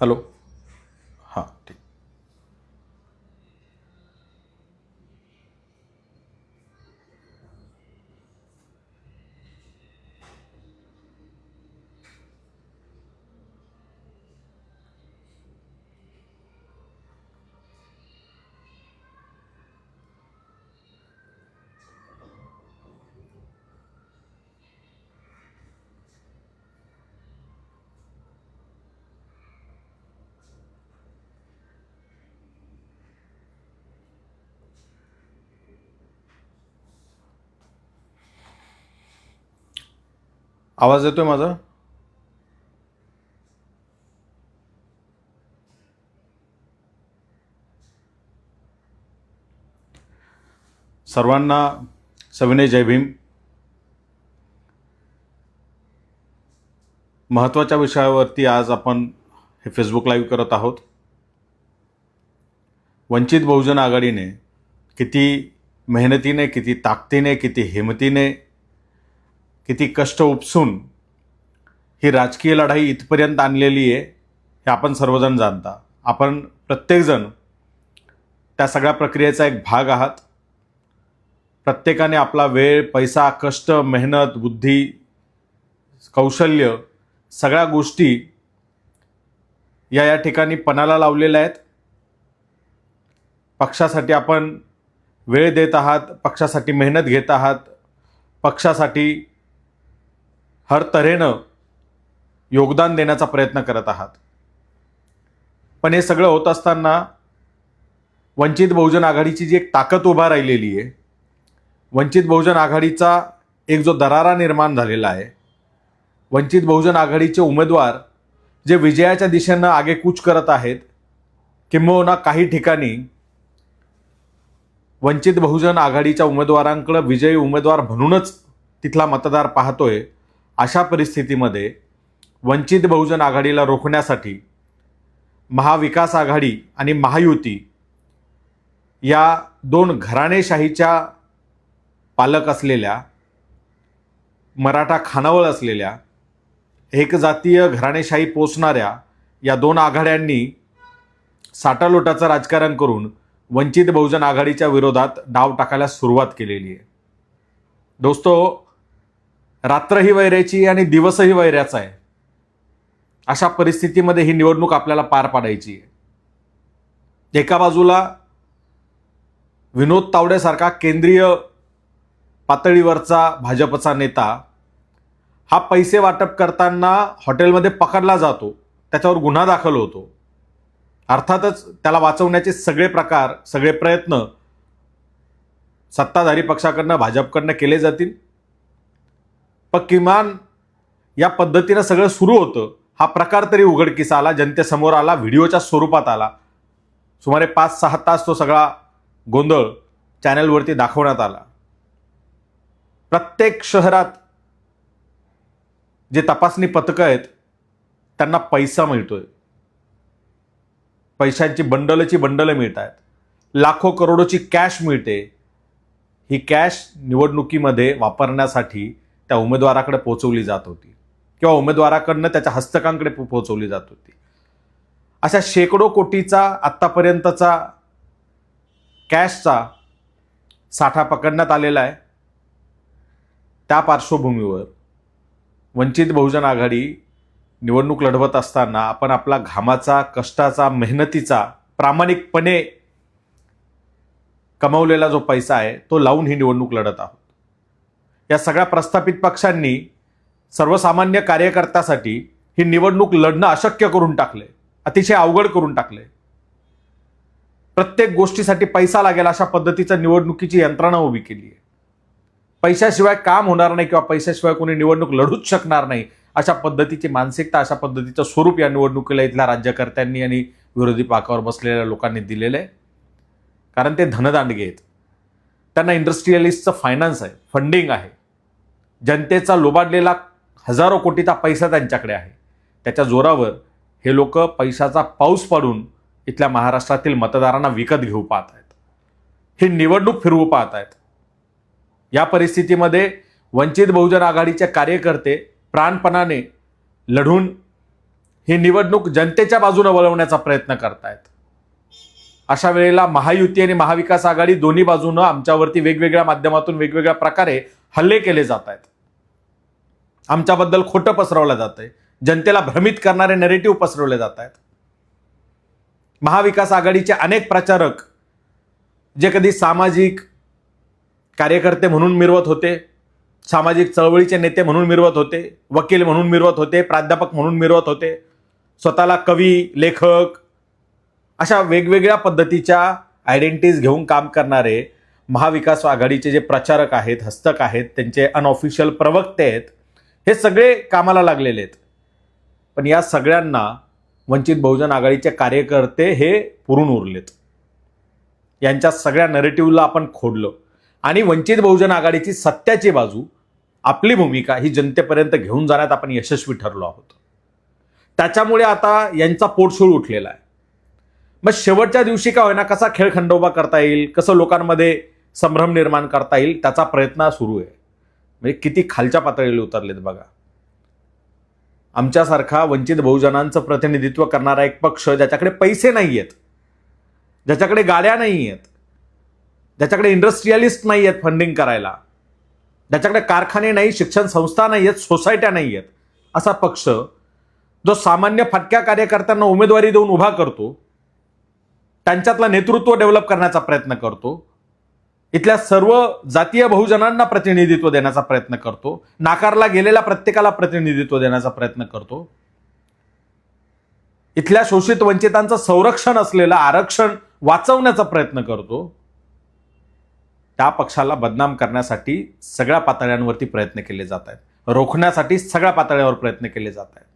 Hello आवाज येतोय माझा? सर्वांना सविनय जय भीम. महत्त्वाच्या विषयावरती आज आपण हे फेसबुक लाईव्ह करत आहोत. वंचित बहुजन आघाडीने किती मेहनतीने किती ताकदीने किती हिमतीने किती कष्ट उपसून ही राजकीय लढाई इथपर्यंत आणलेली आहे हे आपण सर्वजण जाणता. आपण प्रत्येकजण त्या सगळ्या प्रक्रियेचा एक भाग आहात. प्रत्येकाने आपला वेळ पैसा कष्ट मेहनत बुद्धी कौशल्य सगळ्या गोष्टी या या ठिकाणी पणाला लावलेल्या आहेत. पक्षासाठी आपण वेळ देत आहात पक्षासाठी मेहनत घेत आहात पक्षासाठी हर तऱ्हेनं योगदान देण्याचा प्रयत्न करत आहात. पण हे सगळं होत असताना वंचित बहुजन आघाडीची जी एक ताकद उभा राहिलेली आहे वंचित बहुजन आघाडीचा एक जो दरारा निर्माण झालेला आहे वंचित बहुजन आघाडीचे उमेदवार जे विजयाच्या दिशेनं आगेकूच करत आहेत किंबहुना काही ठिकाणी वंचित बहुजन आघाडीच्या उमेदवारांकडं विजयी उमेदवार म्हणूनच तिथला मतदार पाहतोय अशा परिस्थितीमध्ये वंचित बहुजन आघाडीला रोखण्यासाठी महाविकास आघाडी आणि महायुती या दोन घराणेशाहीच्या पालक असलेल्या मराठा खानावळ असलेल्या एकजातीय घराणेशाही पोचणाऱ्या या दोन आघाड्यांनी साटालोटाचं राजकारण करून वंचित बहुजन आघाडीच्या विरोधात डाव टाकायला सुरुवात केलेली आहे. दोस्तो रात्रही वैऱ्याची आणि दिवसही वैऱ्याचा आहे. अशा परिस्थितीमध्ये ही निवडणूक आपल्याला पार पाडायची आहे. एका बाजूला विनोद तावडेसारखा केंद्रीय पातळीवरचा भाजपचा नेता हा पैसे वाटप करताना हॉटेलमध्ये पकडला जातो त्याच्यावर गुन्हा दाखल होतो. अर्थातच त्याला वाचवण्याचे सगळे प्रकार सगळे प्रयत्न सत्ताधारी पक्षाकडनं भाजपकडनं केले जातील. पण किमान या पद्धतीनं सगळं सुरू होतं. हा प्रकार तरी उघडकीस आला जनतेसमोर आला व्हिडिओच्या स्वरूपात आला. सुमारे पाच सहा तास तो सगळा गोंधळ चॅनलवरती दाखवण्यात आला. प्रत्येक शहरात जे तपासणी पथकं आहेत त्यांना पैसा मिळतोय. पैशांची बंडलची बंडलं मिळत आहेत. लाखो करोडोची कॅश मिळते. ही कॅश निवडणुकीमध्ये वापरण्यासाठी त्या उमेदवाराकडे पोचवली जात होती. किंवा उमेदवाराकडनं त्याच्या हस्तकांकडे पोचवली जात होती. अशा शेकडो कोटीचा आत्तापर्यंतचा कॅशचा साठा पकडण्यात आलेला आहे. त्या पार्श्वभूमीवर वंचित बहुजन आघाडी निवडणूक लढवत असताना आपण आपला घामाचा कष्टाचा मेहनतीचा प्रामाणिकपणे कमवलेला जो पैसा आहे तो लावून ही निवडणूक लढत आहोत. या सगळ्या प्रस्थापित पक्षांनी सर्वसामान्य कार्यकर्त्यासाठी ही निवडणूक लढणं अशक्य करून टाकले अतिशय अवघड करून टाकले. प्रत्येक गोष्टीसाठी पैसा लागेल अशा पद्धतीचं निवडणुकीची यंत्रणा उभी केली आहे. पैशाशिवाय काम होणार नाही किंवा पैशाशिवाय कोणी निवडणूक लढूच शकणार नाही अशा पद्धतीची मानसिकता अशा पद्धतीचं स्वरूप या निवडणुकीला इथल्या राज्यकर्त्यांनी आणि विरोधी पाकावर बसलेल्या लोकांनी दिलेलं आहे. कारण ते धनदांडगे आहेत. त्यांना इंडस्ट्रियलिस्टचं फायनान्स आहे फंडिंग आहे. जनतेचा लोबाडलेला हजारो कोटीचा पैसा त्यांच्याकडे आहे. त्याच्या जोरावर हे लोक पैशाचा पाऊस पाडून इथल्या महाराष्ट्रातील मतदारांना विकत घेऊ पाहत आहेत. ही निवडणूक फिरवू पाहत आहेत. या परिस्थितीमध्ये वंचित बहुजन आघाडीचे कार्यकर्ते प्राणपणाने लढून ही निवडणूक जनतेच्या बाजूने वळवण्याचा प्रयत्न करतायत. अशा वेळेला महायुती आणि महाविकास आघाडी दोन्ही बाजूनं आमच्यावरती वेगवेगळ्या माध्यमातून वेगवेगळ्या प्रकारे हल्ले केले जात आहेत आमच्याबद्दल खोटं पसरवलं जात आहे जनतेला भ्रमित करणारे नेरेटिव्ह पसरवले जात आहेत महाविकास आघाडीचे अनेक प्रचारक जे कधी सामाजिक कार्यकर्ते म्हणून मिरवत होते सामाजिक चळवळीचे नेते म्हणून मिरवत होते वकील म्हणून मिरवत होते प्राध्यापक म्हणून मिरवत होते स्वतःला कवी लेखक अशा वेगवेगळ्या पद्धतीच्या आयडेंटिटीज घेऊन काम करणारे महाविकास आघाडीचे जे प्रचारक आहेत हस्तक आहेत त्यांचे अनऑफिशियल प्रवक्ते आहेत हे सगळे कामाला लागलेले आहेत. पण या सगळ्यांना वंचित बहुजन आघाडीचे कार्यकर्ते हे पुरून उरलेत. यांच्या सगळ्या नरेटिव्हला आपण खोडलं. आणि वंचित बहुजन आघाडीची सत्याची बाजू आपली भूमिका ही जनतेपर्यंत घेऊन जाण्यात आपण यशस्वी ठरलो आहोत. त्याच्यामुळे आता यांचा पोटशूळ उठलेला आहे. मग शेवटच्या दिवशी का होईना कसा खेळ खंडोबा करता येईल कसं लोकांमध्ये संभ्रम निर्माण करता येईल त्याचा प्रयत्न सुरू आहे. म्हणजे किती खालच्या पातळीला उतरलेत बघा. आमच्यासारखा वंचित बहुजनांचं प्रतिनिधित्व करणारा एक पक्ष ज्याच्याकडे पैसे नाही आहेत ज्याच्याकडे गाड्या नाही आहेत ज्याच्याकडे इंडस्ट्रियलिस्ट नाही आहेत फंडिंग करायला ज्याच्याकडे कारखाने नाही शिक्षण संस्था नाही आहेत सोसायट्या नाही आहेत असा पक्ष जो सामान्य फटक्या कार्यकर्त्यांना उमेदवारी देऊन उभा करतो त्यांच्यातलं नेतृत्व डेव्हलप करण्याचा प्रयत्न करतो इथल्या सर्व जातीय बहुजनांना प्रतिनिधित्व देण्याचा प्रयत्न करतो. नाकारला गेलेल्या प्रत्येकाला प्रतिनिधित्व देण्याचा प्रयत्न करतो. इथल्या शोषित वंचितांचं संरक्षण असलेलं आरक्षण वाचवण्याचा प्रयत्न करतो. त्या पक्षाला बदनाम करण्यासाठी सगळ्या पातळ्यांवरती प्रयत्न केले जात आहेत. रोखण्यासाठी सगळ्या पातळ्यावर प्रयत्न केले जात आहेत.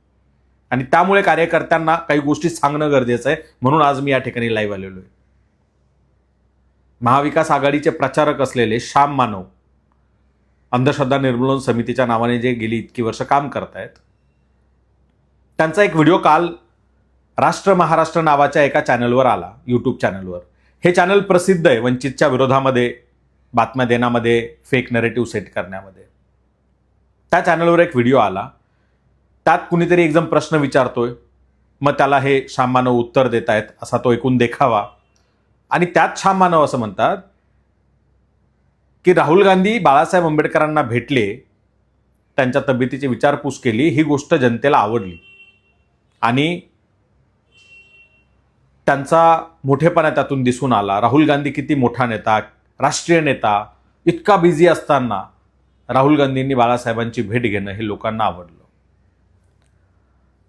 आणि त्यामुळे कार्यकर्त्यांना काही गोष्टी सांगणं गरजेचं आहे. म्हणून आज मी या ठिकाणी लाईव्ह आलेलो आहे. महाविकास आघाडीचे प्रचारक असलेले श्याम मानव अंधश्रद्धा निर्मूलन समितीच्या नावाने जे गेली इतकी वर्ष काम करतायत त्यांचा एक व्हिडिओ काल राष्ट्र महाराष्ट्र नावाच्या एका चॅनलवर आला यूट्यूब चॅनलवर. हे चॅनल प्रसिद्ध आहे वंचितच्या विरोधामध्ये बातम्या देण्यामध्ये फेक नरेटिव्ह सेट करण्यामध्ये. त्या चॅनलवर एक व्हिडिओ आला. त्यात कुणीतरी एकदम प्रश्न विचारतोय. मग त्याला हे श्याम मानव उत्तर देत आहेत असा तो एकूण देखावा. आणि त्यात छान मानव असं म्हणतात की राहुल गांधी बाळासाहेब आंबेडकरांना भेटले त्यांच्या तब्येतीची विचारपूस केली ही गोष्ट जनतेला आवडली. आणि त्यांचा मोठेपणा त्यातून दिसून आला. राहुल गांधी किती मोठा नेता राष्ट्रीय नेता इतका बिझी असताना राहुल गांधींनी बाळासाहेबांची भेट घेणं हे लोकांना आवडलं.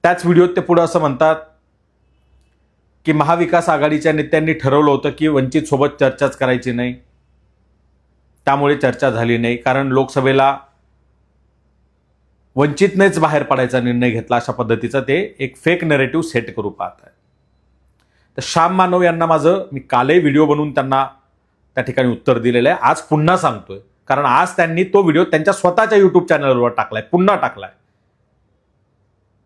त्याच व्हिडिओत ते पुढं असं म्हणतात की महाविकास आघाडीच्या नेत्यांनी ठरवलं होतं की वंचित सोबत चर्चाच करायची नाही. त्यामुळे चर्चा झाली नाही. कारण लोकसभेला वंचितनेच बाहेर पडायचा निर्णय घेतला अशा पद्धतीचा ते एक फेक नेरेटिव्ह सेट करू पाहत आहे तर श्याम मानव यांना माझं मी कालही व्हिडिओ बनवून त्यांना त्या ठिकाणी उत्तर दिलेलं आहे. आज पुन्हा सांगतोय. कारण आज त्यांनी तो व्हिडिओ त्यांच्या स्वतःच्या युट्यूब चॅनलवर टाकलाय. पुन्हा टाकलाय.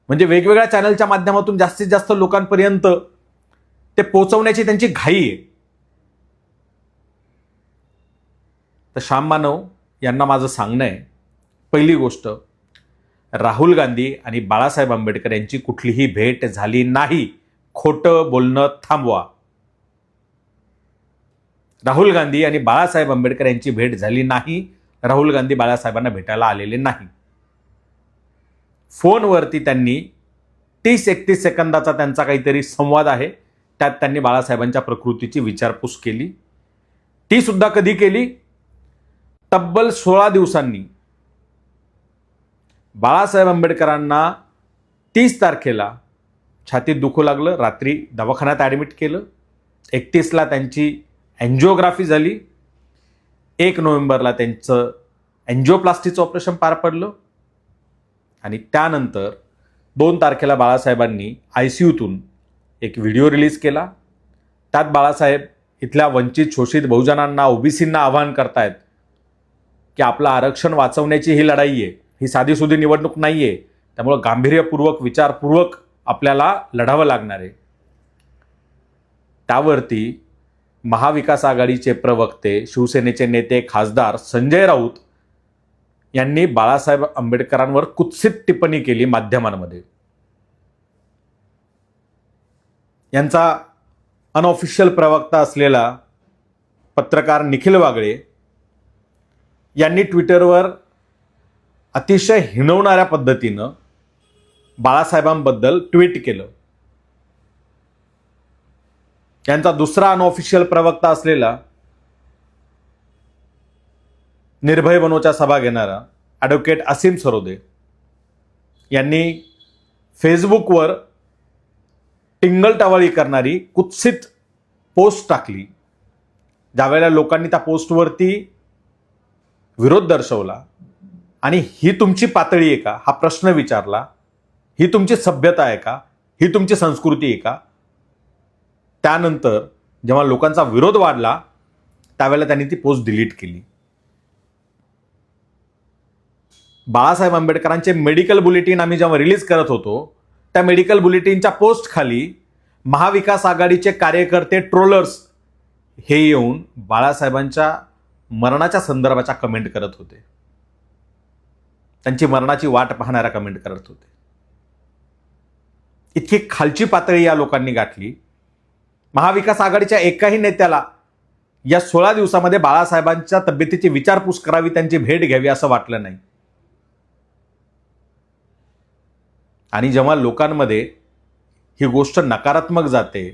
म्हणजे वेगवेगळ्या चॅनलच्या माध्यमातून जास्तीत जास्त लोकांपर्यंत ते पोचवण्याची त्यांची घाई आहे. तर श्याम मानव यांना माझं सांगणं आहे. पहिली गोष्ट राहुल गांधी आणि बाळासाहेब आंबेडकर यांची कुठलीही भेट झाली नाही. खोटं बोलणं थांबवा. राहुल गांधी आणि बाळासाहेब आंबेडकर यांची भेट झाली नाही. राहुल गांधी बाळासाहेबांना भेटायला आलेले नाही. फोनवरती त्यांनी तीस एकतीस सेकंदाचा त्यांचा काहीतरी संवाद आहे. त्यात त्यांनी बाळासाहेबांच्या प्रकृतीची विचारपूस केली. ती सुद्धा कधी केली? तब्बल सोळा दिवसांनी. बाळासाहेब आंबेडकरांना तीस तारखेला छातीत दुखू लागलं. रात्री दवाखान्यात ॲडमिट केलं. एकतीसला त्यांची अँजिओग्राफी झाली. एक नोव्हेंबरला त्यांचं अँजिओप्लास्टीचं ऑपरेशन पार पडलं. आणि त्यानंतर दोन तारखेला बाळासाहेबांनी आय सी यूतून एक व्हिडिओ रिलीज केला. त्यात बाळासाहेब इथल्या वंचित शोषित बहुजनांना ओबीसींना आवाहन करतायत की आपलं आरक्षण वाचवण्याची ही लढाई आहे. ही साधीसुधी निवडणूक नाही आहे त्यामुळं गांभीर्यपूर्वक विचारपूर्वक आपल्याला लढावं लागणार आहे. त्यावरती महाविकास आघाडीचे प्रवक्ते शिवसेनेचे नेते खासदार संजय राऊत यांनी बाळासाहेब आंबेडकरांवर कुत्सित टिप्पणी केली माध्यमांमध्ये. यांचा अनऑफिशियल प्रवक्ता असलेला पत्रकार निखिल वागळे यांनी ट्विटरवर अतिशय हिणवणाऱ्या पद्धतीनं बाळासाहेबांबद्दल ट्विट केलं. यांचा दुसरा अनऑफिशियल प्रवक्ता असलेला निर्भय बनोच्या सभा घेणारा ॲडव्होकेट असीम सरोदे यांनी फेसबुकवर टिंगलटावळी करणारी कुत्सित पोस्ट टाकली. ज्यावेळेला लोकांनी त्या पोस्टवरती विरोध दर्शवला आणि ही तुमची पातळी आहे का? हा प्रश्न विचारला. ही तुमची सभ्यता आहे का? ही तुमची संस्कृती आहे का? त्यानंतर जेव्हा लोकांचा विरोध वाढला त्यावेळेला त्यांनी ती पोस्ट डिलीट केली. बाळासाहेब आंबेडकरांचे मेडिकल बुलेटिन आम्ही जेव्हा रिलीज करत होतो त्या मेडिकल बुलेटिनच्या पोस्ट खाली महाविकास आघाडीचे कार्यकर्ते ट्रोलर्स हे येऊन बाळासाहेबांच्या मरणाच्या संदर्भाच्या कमेंट करत होते. त्यांची मरणाची वाट पाहणाऱ्या कमेंट करत होते. इतकी खालची पातळी या लोकांनी गाठली. महाविकास आघाडीच्या एकाही नेत्याला या सोळा दिवसामध्ये बाळासाहेबांच्या तब्येतीची विचारपूस करावी त्यांची भेट घ्यावी असं वाटलं नाही. आणि जेव्हा लोकांमध्ये ही गोष्ट नकारात्मक जाते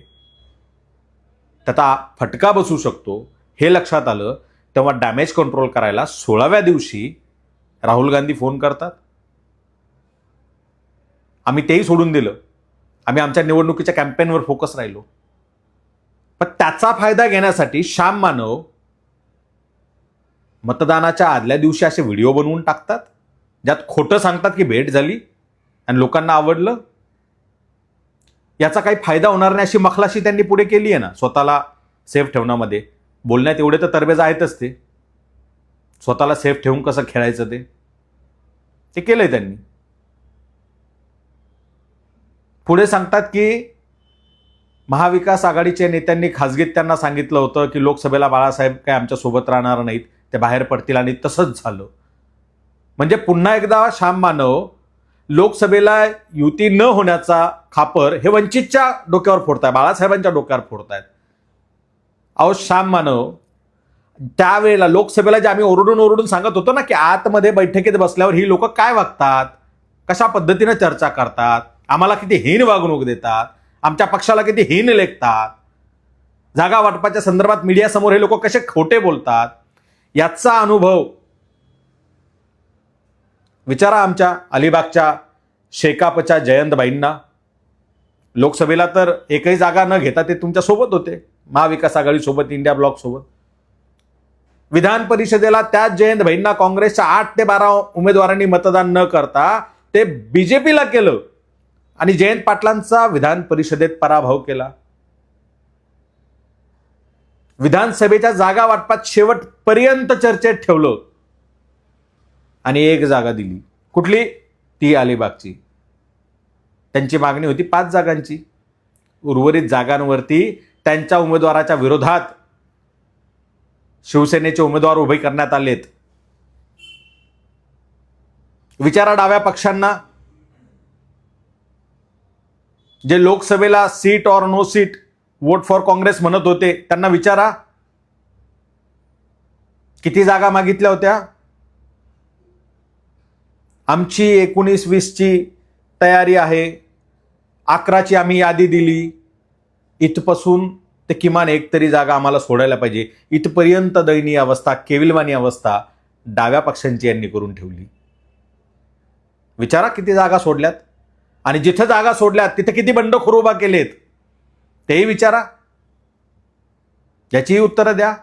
त्याचा फटका बसू शकतो हे लक्षात आलं तेव्हा डॅमेज कंट्रोल करायला सोळाव्या दिवशी राहुल गांधी फोन करतात. आम्ही तेही सोडून दिलं. आम्ही आमच्या निवडणुकीच्या कॅम्पेनवर फोकस राहिलो. पण त्याचा फायदा घेण्यासाठी श्याम मानव मतदानाच्या आदल्या दिवशी असे व्हिडिओ बनवून टाकतात ज्यात खोटं सांगतात की भेट झाली. आणि लोकांना आवडलं याचा काही फायदा होणार नाही अशी मखलाशी त्यांनी पुढे केली आहे ना स्वतःला सेफ ठेवण्यामध्ये. बोलण्यात एवढे तर तरबेज आहेतच ते. स्वतःला सेफ ठेवून कसं खेळायचं ते? ते केलंय त्यांनी. पुढे सांगतात की महाविकास आघाडीच्या नेत्यांनी खासगीत त्यांना सांगितलं होतं की लोकसभेला बाळासाहेब काय आमच्यासोबत राहणार नाहीत ते बाहेर पडतील आणि तसंच झालं. म्हणजे पुन्हा एकदा श्याम मानव लोकसभेला युती न होण्याचा खापर हे वंचितच्या डोक्यावर फोडताय बाळासाहेबांच्या डोक्यावर फोडतायत. अहो श्याम मानव त्यावेळेला लोकसभेला जे आम्ही ओरडून ओरडून सांगत होतो ना की आतमध्ये बैठकीत बसल्यावर ही लोक काय वागतात कशा पद्धतीनं चर्चा करतात आम्हाला किती हीन वागणूक देतात आमच्या पक्षाला किती हीन लेखतात जागा वाटपाच्या संदर्भात मीडियासमोर हे लोक कसे खोटे बोलतात याचा अनुभव विचारा आमच्या अलिबागच्या शेकापच्या जयंतबाईंना. लोकसभेला तर एकही जागा न घेता ते तुमच्यासोबत होते. महाविकास आघाडीसोबत इंडिया ब्लॉक सोबत. विधान परिषदेला त्याच जयंतभाईंना काँग्रेसच्या आठ ते बारा उमेदवारांनी मतदान न करता ते बीजेपीला केलं. आणि जयंत पाटलांचा विधान परिषदेत पराभव केला. विधानसभेच्या जागा वाटपात शेवटपर्यंत चर्चेत ठेवलं. आणि एक जागा दिली. कुठली? ती अलिबागची. त्यांची मागणी होती पाच जागांची. उर्वरित जागांवरती त्यांच्या उमेदवाराच्या विरोधात शिवसेनेचे उमेदवार उभे करण्यात आलेत. विचारा डाव्या पक्षांना. जे लोकसभेला seat or no seat vote for Congress म्हणत होते त्यांना विचारा. किती जागा मागितल्या होत्या? आमची एकोणीस वीसची तयारी आहे. अकराची आम्ही यादी दिली. इथपासून ते किमान एक तरी जागा आम्हाला सोडायला पाहिजे. इथपर्यंत दयनीय अवस्था केविलवाणी अवस्था डाव्या पक्षांची यांनी करून ठेवली. विचारा किती जागा सोडल्यात. आणि जिथं जागा सोडल्यात तिथं किती बंडखोर उभा केलेत तेही विचारा. याचीही उत्तरं द्या.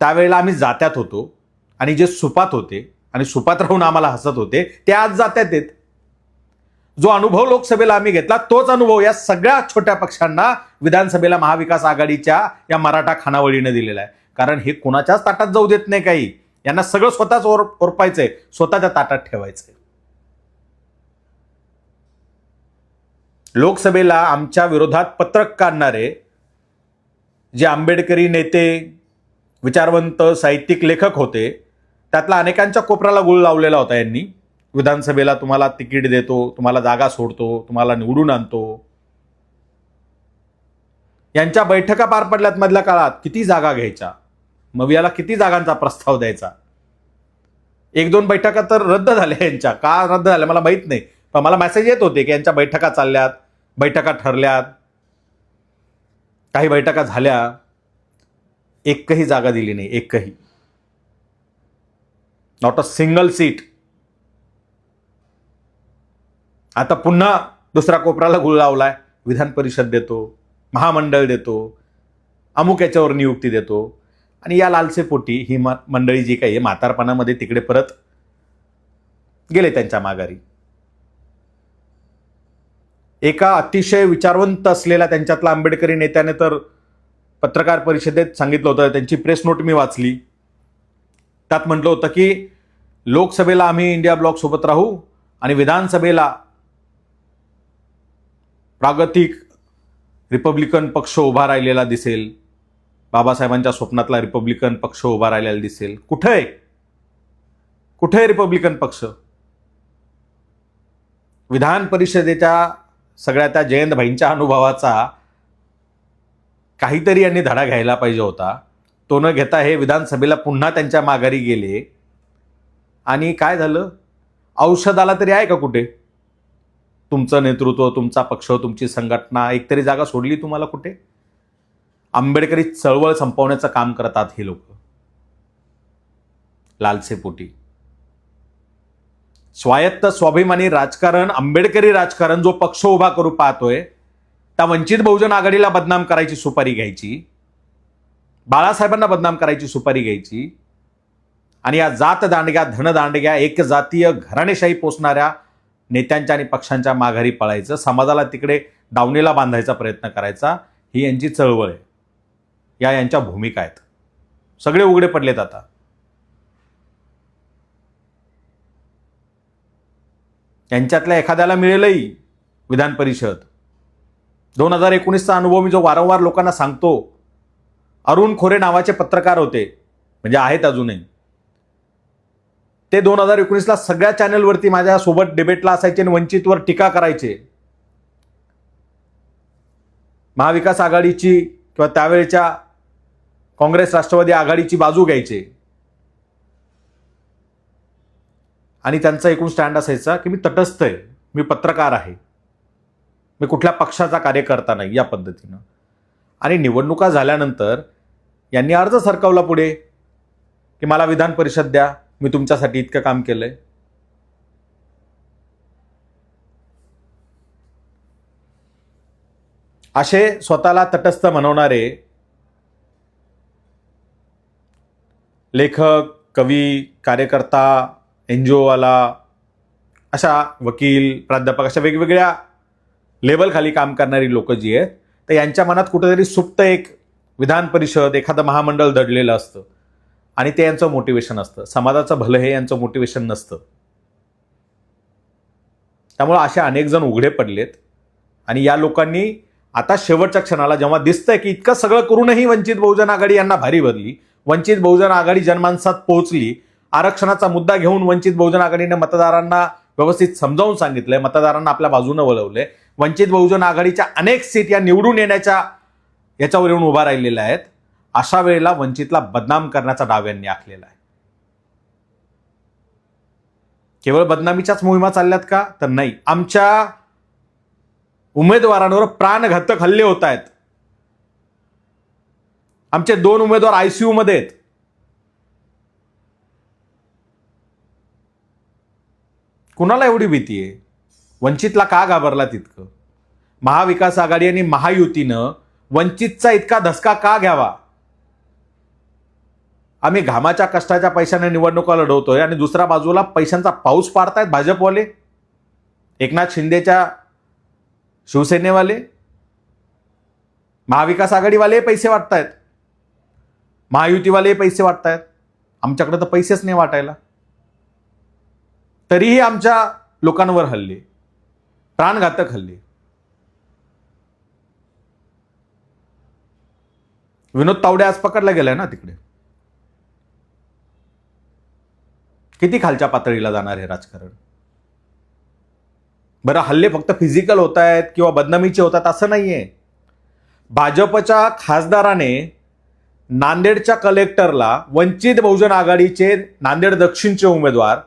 त्यावेळेला आम्ही जात्यात होतो. आणि जे सुपात होते आणि सुपात राहून आम्हाला हसत होते ते आज जात्यात येत जो अनुभव लोकसभेला आम्ही घेतला तोच अनुभव या सगळ्या छोट्या पक्षांना विधानसभेला महाविकास आघाडीच्या या मराठा खानावळीने दिलेला आहे. कारण हे कोणाच्याच ताटात जाऊ देत नाही काही. यांना सगळं स्वतःच ओर ओरपायचंय स्वतःच्या ताटात ठेवायचंय. लोकसभेला आमच्या विरोधात पत्रक काढणारे जे आंबेडकरी नेते विचारवंत साहित्यिक लेखक होते त्यातला अनेकांच्या कोपऱ्याला गुळ लावलेला होता यांनी. विधानसभेला तुम्हाला तिकीट देतो तुम्हाला जागा सोडतो तुम्हाला निवडून आणतो. यांच्या बैठका पार पडल्यात मधल्या काळात किती जागा घ्यायच्या? मग याला किती जागांचा प्रस्ताव द्यायचा? एक दोन बैठका तर रद्द झाल्या यांच्या. का रद्द झाल्या? मला माहीत नाही. पण मला मेसेज येत होते की यांच्या बैठका चालल्यात बैठका ठरल्यात. काही बैठका झाल्या. एकही जागा दिली नाही. एकही. नॉट अ सिंगल सीट आता पुन्हा दुसरा कोपऱ्याला गुळ लावलाय. विधान परिषद देतो महामंडळ देतो अमुक याच्यावर नियुक्ती देतो. आणि या लालसेपोटी ही म मंडळी जी काही आहे म्हातारपणामध्ये तिकडे परत गेले त्यांच्या माघारी. एका अतिशय विचारवंत असलेल्या त्यांच्यातला आंबेडकरी नेत्याने तर पत्रकार परिषदेत सांगितलं होतं त्यांची प्रेस नोट मी वाचली. त्यात म्हटलं होतं की लोकसभेला आम्ही इंडिया ब्लॉक सोबत राहू आणि विधानसभेला प्रागतिक रिपब्लिकन पक्ष उभा राहिलेला दिसेल. बाबासाहेबांच्या स्वप्नातला रिपब्लिकन पक्ष उभा राहिलेला दिसेल. कुठं? आहे कुठे आहे रिपब्लिकन पक्ष? विधान परिषदेच्या सगळ्या त्या जयंत भाईंच्या अनुभवाचा काहीतरी यांनी धडा घ्यायला पाहिजे होता. तो न घेता हे विधानसभेला पुन्हा त्यांच्या माघारी गेले. आणि काय झालं? औषध आला तरी आहे का कुठे? तुमचं नेतृत्व तुमचा पक्ष तुमची संघटना एकतरी जागा सोडली तुम्हाला कुठे? आंबेडकरी चळवळ संपवण्याचं काम करतात हे लोक. लालसेपोटी स्वायत्त स्वाभिमानी राजकारण आंबेडकरी राजकारण जो पक्ष उभा करू पाहतोय त्या वंचित बहुजन आघाडीला बदनाम करायची सुपारी घ्यायची. बाळासाहेबांना बदनाम करायची सुपारी घ्यायची आणि या जात दांडग्या धनदांडग्या एक जातीय घराणेशाही पोचणाऱ्या नेत्यांच्या आणि पक्षांच्या माघारी पळायचं समाजाला तिकडे डावणीला बांधायचा प्रयत्न करायचा ही यांची चळवळ आहे. या यांच्या भूमिका आहेत. सगळे उघडे पडलेत आता. यांच्यातल्या एखाद्याला मिळेलही विधान परिषद. दोन हजार एकोणीसचा अनुभव मी जो वारंवार लोकांना सांगतो अरुण खोरे नावाचे पत्रकार होते. म्हणजे आहेत अजूनही. ते दोन हजार एकोणीसला सगळ्या चॅनलवरती माझ्या सोबत डिबेटला असायचे आणि वंचितवर टीका करायचे. महाविकास आघाडीची किंवा त्यावेळेच्या काँग्रेस राष्ट्रवादी आघाडीची बाजू घ्यायचे. आणि त्यांचा एकूण स्टँड असायचा की मी तटस्थ आहे. मी पत्रकार आहे. मी कुठल्या पक्षाचा कार्यकर्ता नाही या पद्धतीनं. आणि निवडणुका झाल्यानंतर यांनी अर्ज सरकवला पुढे की मला विधान परिषद द्या मी तुमच्यासाठी इतकं काम केलंय. असे स्वतःला तटस्थ म्हणवणारे लेखक कवी कार्यकर्ता एन जी ओवाला अशा वकील प्राध्यापक अशा वेगवेगळ्या लेवलखाली काम करणारी लोक जी आहेत तर यांच्या मनात कुठेतरी सुप्त एक विधान परिषद एखादं महामंडळ दडलेलं असतं आणि ते यांचं मोटिवेशन असतं. समाजाचं भलं हे यांचं मोटिवेशन नसतं. त्यामुळं असे अनेक जण उघडे पडलेत आणि या लोकांनी आता शेवटच्या क्षणाला जेव्हा दिसतंय की इतकं सगळं करूनही वंचित बहुजन आघाडी यांना भारी भरली वंचित बहुजन आघाडी जनमानसात पोहोचली आरक्षणाचा मुद्दा घेऊन वंचित बहुजन आघाडीने मतदारांना व्यवस्थित समजावून सांगितलंय मतदारांना आपल्या बाजूनं वळवलंय वंचित बहुजन आघाडीच्या अनेक सीट या निवडून येण्याच्या याच्यावर येऊन उभा राहिलेल्या आहेत. अशा वेळेला वंचितला बदनाम करण्याचा डाव यांनी आखलेला आहे. केवळ बदनामीच्याच मोहिमा चालल्यात का? तर नाही. आमच्या उमेदवारांवर प्राणघातक हल्ले होत आहेत. आमचे दोन उमेदवार आयसीयू मध्ये आहेत. कुणाला एवढी भीती आहे? वंचितला का घाबरला तितकं महाविकास आघाडी आणि महायुतीनं वंचितचा इतका धसका का घ्यावा? आम्ही घामाच्या कष्टाच्या पैशाने निवडणुका लढवतोय आणि दुसऱ्या बाजूला पैशांचा पाऊस पाडतायत भाजपवाले एकनाथ शिंदेच्या शिवसेनेवाले महाविकास आघाडीवाले पैसे वाटतायत. महायुतीवाले पैसे वाटतायत. आमच्याकडे तर पैसेच नाही वाटायला. तरीही आमच्या लोकांवर हल्ले प्राणघातक हल्ले. विनोद तावडे आज पकडला गेलाय ना तिकडे. किती खालच्या पातळीला जाणार हे राजकारण? बरं हल्ले फक्त फिजिकल होत आहेत किंवा बदनामीचे होतात असं नाहीये. भाजपच्या खासदाराने नांदेडच्या कलेक्टरला वंचित बहुजन आघाडीचे नांदेड दक्षिणचे उमेदवार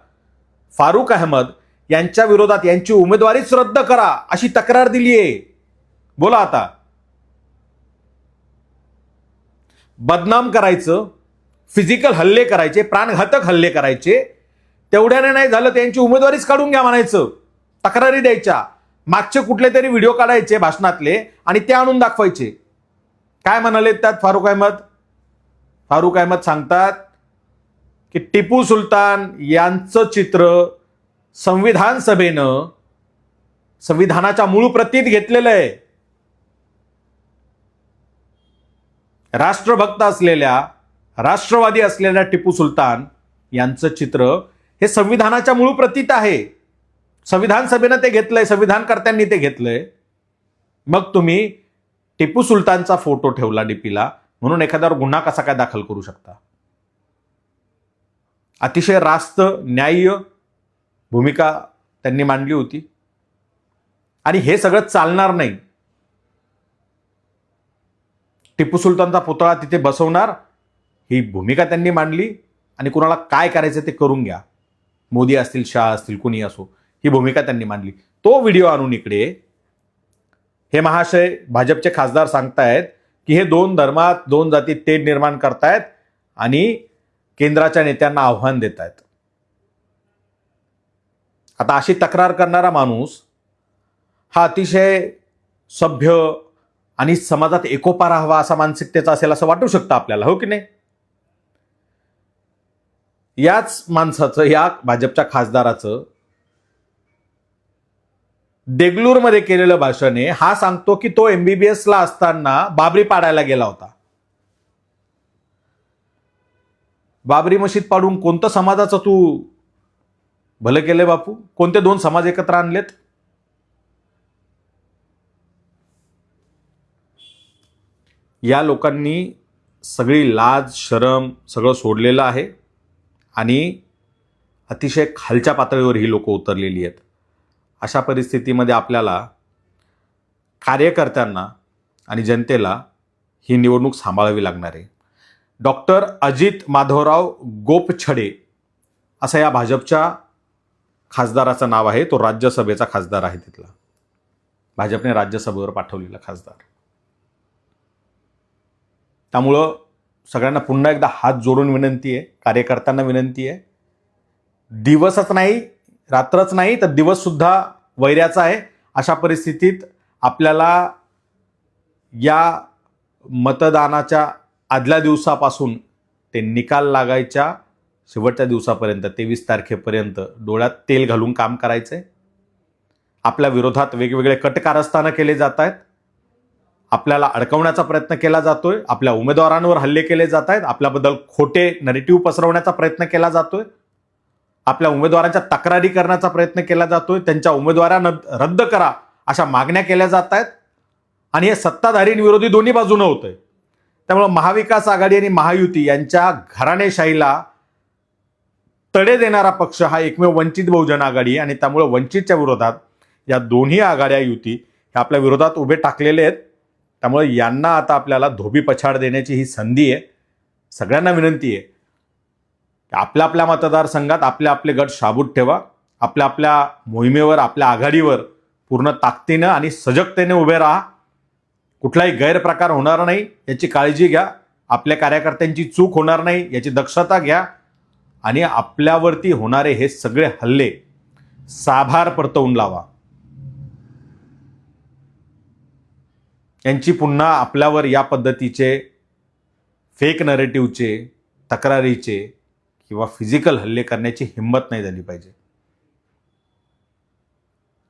फारुख अहमद यांच्या विरोधात यांची उमेदवारीच रद्द करा अशी तक्रार दिली आहे बोला आता. बदनाम करायचं फिजिकल हल्ले करायचे प्राणघातक हल्ले करायचे तेवढ्याने नाही झालं त्यांची उमेदवारीच काढून घ्या म्हणायचं. तक्रारी द्यायच्या. मागचे कुठले तरी व्हिडिओ काढायचे भाषणातले आणि ते आणून दाखवायचे. काय म्हणाले त्यात फारुख अहमद? फारुख अहमद सांगतात की टिपू सुलतान यांचं चित्र संविधान सभेनं संविधानाच्या मूळ प्रतीत घेतलेलं आहे. राष्ट्रभक्त असलेल्या राष्ट्रवादी असलेल्या टिपू सुलतान यांचं चित्र हे संविधानाच्या मूळ प्रतीत आहे. संविधान सभेनं ते घेतलंय संविधानकर्त्यांनी ते घेतलंय. मग तुम्ही टिपू सुलतानचा फोटो ठेवला डीपीला म्हणून एखाद्यावर गुन्हा कसा काय दाखल करू शकता? अतिशय रास्त न्याय्य भूमिका त्यांनी मांडली होती. आणि हे सगळं चालणार नाही. टिपू सुलतानचा पुतळा तिथे बसवणार ही भूमिका त्यांनी मांडली आणि कुणाला काय करायचं ते करून घ्या. मोदी असतील शाह असतील कुणी असो ही भूमिका त्यांनी मांडली. तो व्हिडिओ आणून इकडे हे महाशय भाजपचे खासदार सांगतायत की हे दोन धर्मात दोन जातीत तेढ निर्माण करतायत आणि केंद्राच्या नेत्यांना आव्हान देत आहेत आता अशी तक्रार करणारा माणूस हा अतिशय सभ्य आणि समाजात एकोपा राहावा असा मानसिकतेचा असेल असं वाटू शकतं आपल्याला हो की नाही? याच माणसाचं या भाजपच्या खासदाराचं देगलूरमध्ये केलेलं भाषण आहे हा सांगतो की तो एमबीबीएस ला असताना बाबरी पाडायला गेला होता. बाबरी मशीद पाडून कोणतं समाजाचं तू भलं केलंय बापू? कोणते दोन समाज एकत्र आणलेत? या लोकांनी सगळी लाज शरम सगळं सोडलेलं आहे आणि अतिशय खालच्या पातळीवर ही लोक उतरलेली आहेत. अशा परिस्थितीमध्ये आपल्याला कार्यकर्त्यांना आणि जनतेला ही निवडणूक सांभाळावी लागणार आहे. डॉक्टर अजित माधवराव गोपछडे असं या भाजपच्या खासदाराचं नाव आहे. तो राज्यसभेचा खासदार आहे तिथला. भाजपने राज्यसभेवर पाठवलेला खासदार. त्यामुळं सगळ्यांना पुन्हा एकदा हात जोडून विनंती आहे कार्यकर्त्यांना विनंती आहे. दिवसच नाही रात्रच नाही तर दिवससुद्धा वैऱ्याचा आहे. अशा परिस्थितीत आपल्याला या मतदानाच्या आदल्या दिवसापासून ते निकाल लागायच्या शेवटच्या दिवसापर्यंत तेवीस तारखेपर्यंत डोळ्यात तेल घालून काम करायचं आहे आपल्या विरोधात वेगवेगळे कटकारस्थानं केले जात आहेत. आपल्याला अडकवण्याचा प्रयत्न केला जातोय. आपल्या उमेदवारांवर हल्ले केले जात आहेत आपल्याबद्दल खोटे नरेटिव्ह पसरवण्याचा प्रयत्न केला जातोय. आपल्या उमेदवारांच्या तक्रारी करण्याचा प्रयत्न केला जातोय. त्यांच्या उमेदवारांना रद्द करा अशा मागण्या केल्या जात आहेत आणि हे सत्ताधारींविरोधी दोन्ही बाजूनं होतंय. त्यामुळं महाविकास आघाडी आणि महायुती यांच्या घराणेशाहीला तडे देणारा पक्ष हा एकमेव वंचित बहुजन आघाडी आहे. आणि त्यामुळे वंचितच्या विरोधात या दोन्ही आघाड्या युती ह्या आपल्या विरोधात उभे टाकलेले आहेत. त्यामुळे यांना आता आपल्याला धोबी पछाड देण्याची ही संधी आहे. सगळ्यांना विनंती आहे की आपल्या आपल्या मतदारसंघात आपले आपले गट शाबूत ठेवा. आपल्या आपल्या मोहिमेवर आपल्या आघाडीवर पूर्ण ताकदीनं आणि सजगतेने उभे राहा. कुठलाही गैरप्रकार होणार नाही याची काळजी घ्या. आपल्या कार्यकर्त्यांची चूक होणार नाही याची दक्षता घ्या. आणि आपल्यावरती होणारे हे सगळे हल्ले साभार परतवून लावा. यांची पुन्हा आपल्यावर या पद्धतीचे फेक नरेटिव्हचे तक्रारीचे किंवा फिजिकल हल्ले करण्याची हिंमत नाही झाली पाहिजे.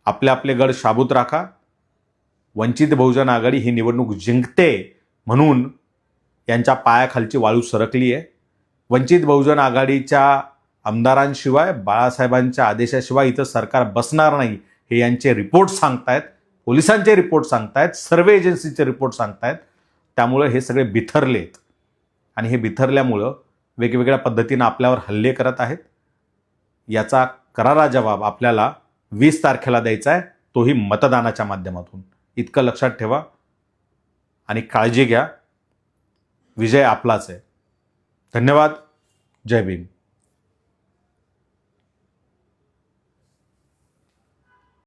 आपले आपले गड शाबूत राखा. वंचित बहुजन आघाडी ही निवडणूक जिंकते म्हणून यांच्या पायाखालची वाळू सरकली आहे वंचित बहुजन आघाडीच्या आमदारांशिवाय बाळासाहेबांच्या आदेशाशिवाय इथं सरकार बसणार नाही हे यांचे रिपोर्ट सांगतायत. पोलिसांचे रिपोर्ट सांगतायत सर्वे एजन्सीचे रिपोर्ट सांगतायत. त्यामुळं हे सगळे बिथरलेत. आणि हे बिथरल्यामुळं वेगवेगळ्या पद्धतीनं आपल्यावर हल्ले करत आहेत. याचा करारा जबाब आपल्याला वीस तारखेला द्यायचा आहे तोही मतदानाच्या माध्यमातून. इतकं लक्षात ठेवा आणि काळजी घ्या. विजय आपलाच आहे. धन्यवाद. जय भीम.